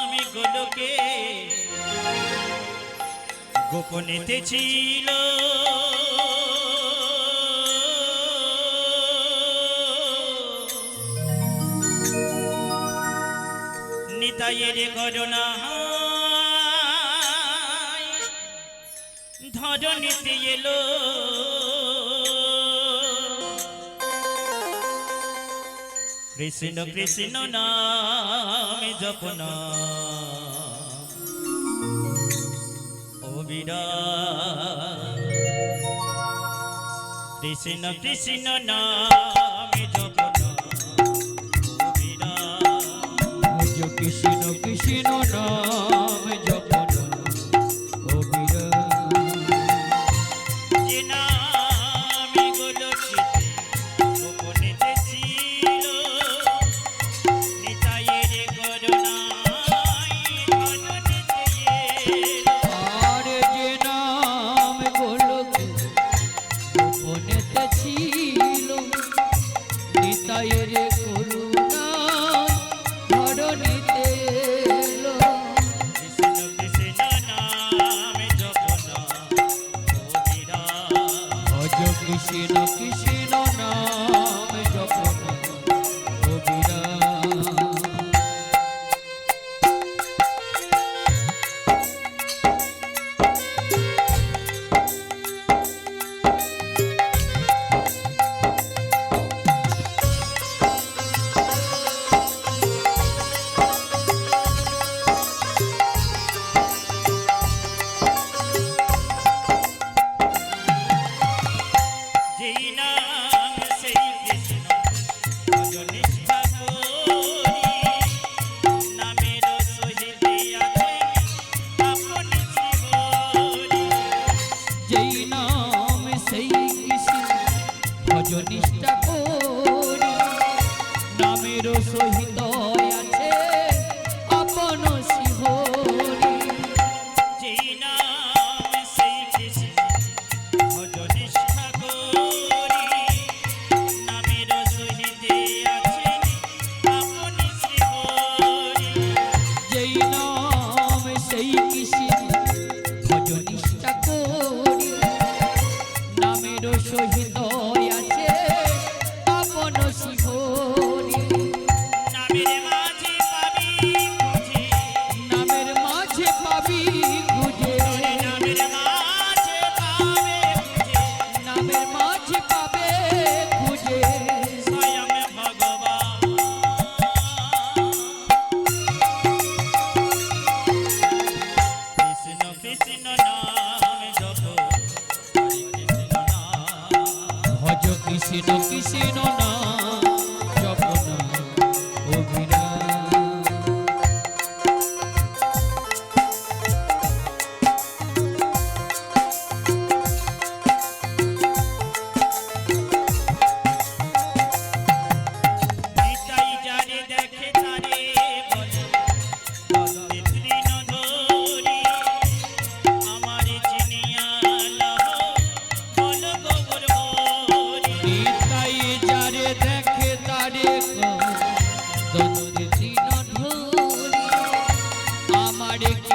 আমি গোপনেতে ছিল। নিতাইয়ের গজনা ধরনীতি এলো। কৃষ্ণ কৃষ্ণ নাম জপন। কৃষ্ণ কৃষ্ণ নাম জপন। কৃষ্ণ কৃষ্ণ নাম Krishna Krishna Nam Japa দেখি